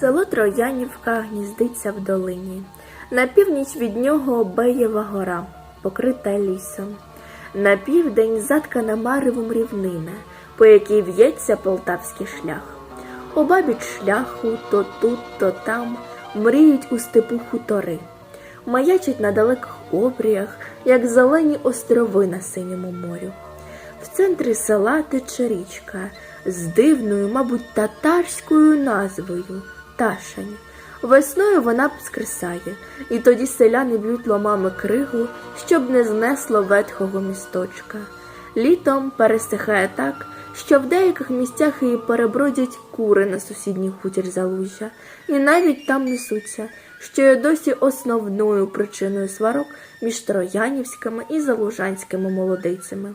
Село Троянівка гніздиться в долині. На північ від нього Беєва гора, покрита лісом. На південь заткана маревом рівнина, по якій в'ється полтавський шлях. Обабіч шляху то тут, то там мріють у степу хутори. Маячать на далеких обріях, як зелені острови на синьому морю. В центрі села тече річка з дивною, мабуть, татарською назвою Ташань. Весною вона скресає, і тоді селяни б'ють ломами кригу, щоб не знесло ветхого місточка. Літом пересихає так, що в деяких місцях її перебродять кури на сусідній хутір залужжя, і навіть там несуться, що є досі основною причиною сварок між троянівськими і залужанськими молодицями.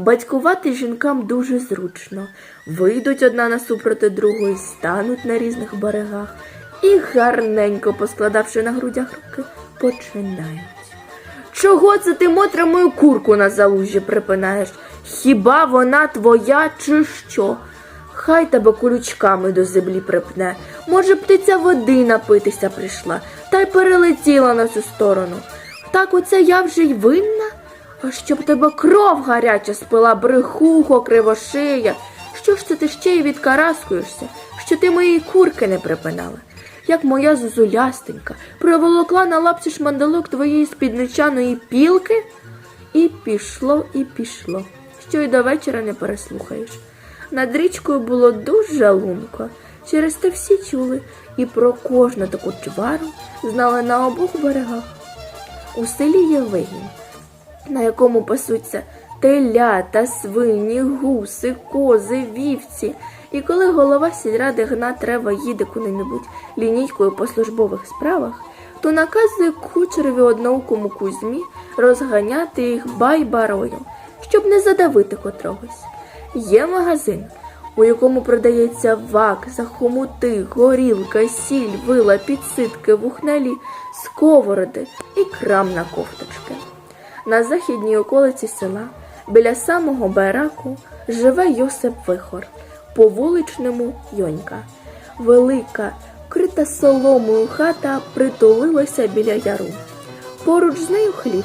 Батькувати жінкам дуже зручно, вийдуть одна насупроти другої, стануть на різних берегах і, гарненько поскладавши на грудях руки, починають. Чого це ти, Мотра, мою курку на залужжі припинаєш? Хіба вона твоя чи що? Хай тебе колючками до землі припне. Може, птиця води напитися прийшла, та й перелетіла на цю сторону. Так оце я вже й винна? А щоб тебе кров гаряча спила, брехухо, кривошия. Що ж це ти ще й відкараскуєшся, що ти моєї курки не припинала? Як моя зозулястенька приволокла на лапці шмандалок твоєї спідничаної пілки? І пішло, і пішло, що й до вечора не переслухаєш. Над річкою було дуже лунко, через те всі чули і про кожну таку чвару знали на обох берегах. У селі є вигін, на якому пасуться телята, свині, гуси, кози, вівці. І коли голова сільради гна треба їде куди-небудь лінійкою по службових справах, то наказує кучерові одноукому кузьмі розганяти їх байбарою, щоб не задавити котрогось. Є магазин, у якому продається вакса, хомути, горілка, сіль, вила, підситки, вухналі, сковороди і крам на кофточки. На західній околиці села, біля самого байраку, живе Йосип Вихор, по вуличному Йонька. Велика, вкрита соломою хата притулилася біля яру. Поруч з нею хлів.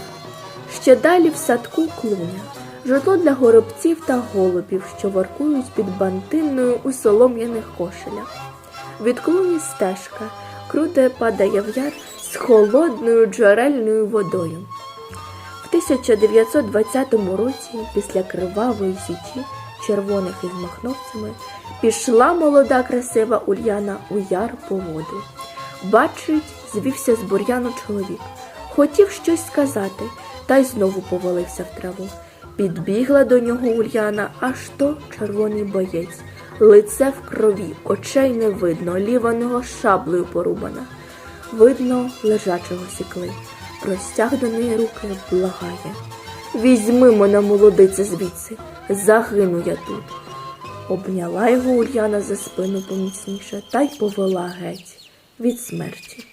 Ще далі в садку клуня, житло для горобців та голубів, що воркують під бантинною у солом'яних кошелях. Від клуні стежка круто падає в яр з холодною джерельною водою. В 1920 році, після кривавої січі червоних із махновцями, пішла молода красива Ульяна у яр по воду. Бачить, звівся з бур'яну чоловік. Хотів щось сказати, та й знову повалився в траву. Підбігла до нього Ульяна, аж то червоний боєць. Лице в крові, очей не видно, ліва нога шаблею порубана. Видно, лежачого сікли. Простяг руки, благає. Візьми мене, молодице, звідси, загину я тут. Обняла його Ульяна за спину поміцніше та й повела геть від смерті.